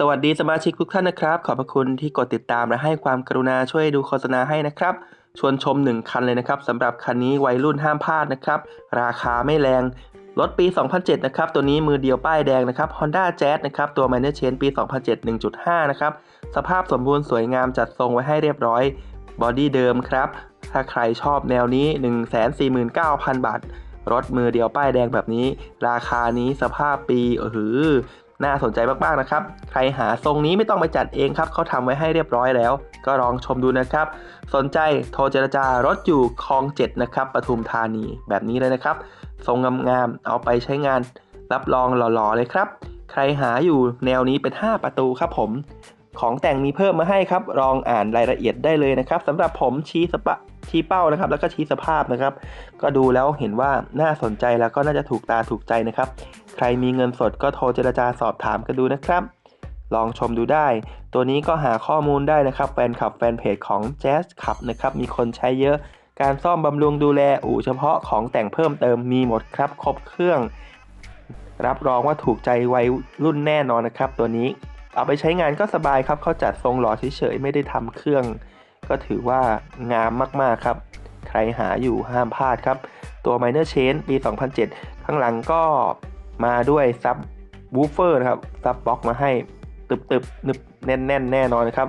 สวัสดีสมาชิกทุกท่านนะครับ ขอบพระคุณที่กดติดตามและให้ความกรุณาช่วยดูโฆษณาให้นะครับ ชวนชม 1 คันเลยนะครับสำหรับคันนี้วัยรุ่นห้ามพลาดนะครับ ราคาไม่แรงรถปี 2007 นะครับ ตัวนี้มือเดียวป้ายแดงนะครับ Honda Jazz นะครับ ตัว m a n a l Chain ปี 2007 1.5 นะครับ สภาพสมบูรณ์สวยงามจัดทรงไว้ให้เรียบร้อย บอดี้เดิมครับ ถ้าใครชอบแนวนี้ 149,000 บาท รถมือเดียวป้ายแดงแบบนี้ ราคานี้สภาพปีเออหือ น่าสนใจมากๆนะครับ ใครหาทรงนี้ไม่ต้องไปจัดเองครับเขาทำไว้ให้เรียบร้อยแล้ว ก็ลองชมดูนะครับ สนใจโทรเจรจารถอยู่คลองเจ็ดนะครับปทุมธานีแบบนี้เลยนะครับ ทรงงามๆเอาไปใช้งานรับรองหล่อๆเลยครับ ใครหาอยู่แนวนี้เป็น 5 ประตูครับผม ของแต่งมีเพิ่มมาให้ครับลองอ่านรายละเอียดได้เลยนะครับสำหรับผมชี้สปะชี้เป้านะครับแล้วก็ชี้สภาพนะครับ ก็ดูแล้วเห็นว่าน่าสนใจแล้วก็น่าจะถูกตาถูกใจนะครับ ใครมีเงินสดก็โทรเจรจาสอบถามกันดูนะครับ ลองชมดูได้ ตัวนี้ก็หาข้อมูลได้นะครับ แฟนคลับแฟนเพจของ Jazz ขับนะครับ มีคนใช้เยอะ การซ่อมบำรุงดูแลอู่เฉพาะของแต่งเพิ่มเติมมีหมดครับ ครบเครื่อง รับรองว่าถูกใจวัยรุ่นแน่นอนนะครับ ตัวนี้ เอาไปใช้งานก็สบายครับ เขาจัดทรงหล่อเฉยๆ ไม่ได้ทำเครื่อง ก็ถือว่างามมากๆครับ ใครหาอยู่ห้ามพลาดครับ ตัว Minor Chain ปี 2007 ข้างหลังก็ มาด้วยซับวูฟเฟอร์นะครับซับบ็อกมาให้ตึบตึบนึบแน่นแน่นแน่นอนนะครับ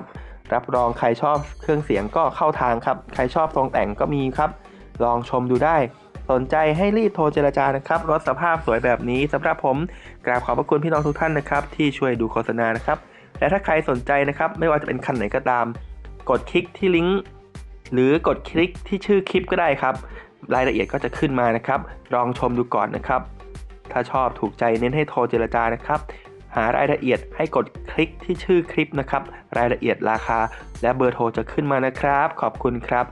รับรองใครชอบเครื่องเสียงก็เข้าทางครับ ใครชอบทรงแต่งก็มีครับ ลองชมดูได้ สนใจให้รีบโทรเจรจานะครับรถสภาพสวยแบบนี้สำหรับผมกราบขอบพระคุณพี่น้องทุกท่านนะครับ ที่ช่วยดูโฆษณานะครับและถ้าใครสนใจนะครับไม่ว่าจะเป็นคันไหนก็ตาม กดคลิกที่ลิงก์หรือกดคลิกที่ชื่อคลิปก็ได้ครับ รายละเอียดก็จะขึ้นมานะครับ ลองชมดูก่อนนะครับ ถ้าชอบถูกใจเน้นให้โทรเจรจานะครับ หารายละเอียดให้กดคลิกที่ชื่อคลิปนะครับ รายละเอียดราคา และเบอร์โทรจะขึ้นมานะครับ ขอบคุณครับ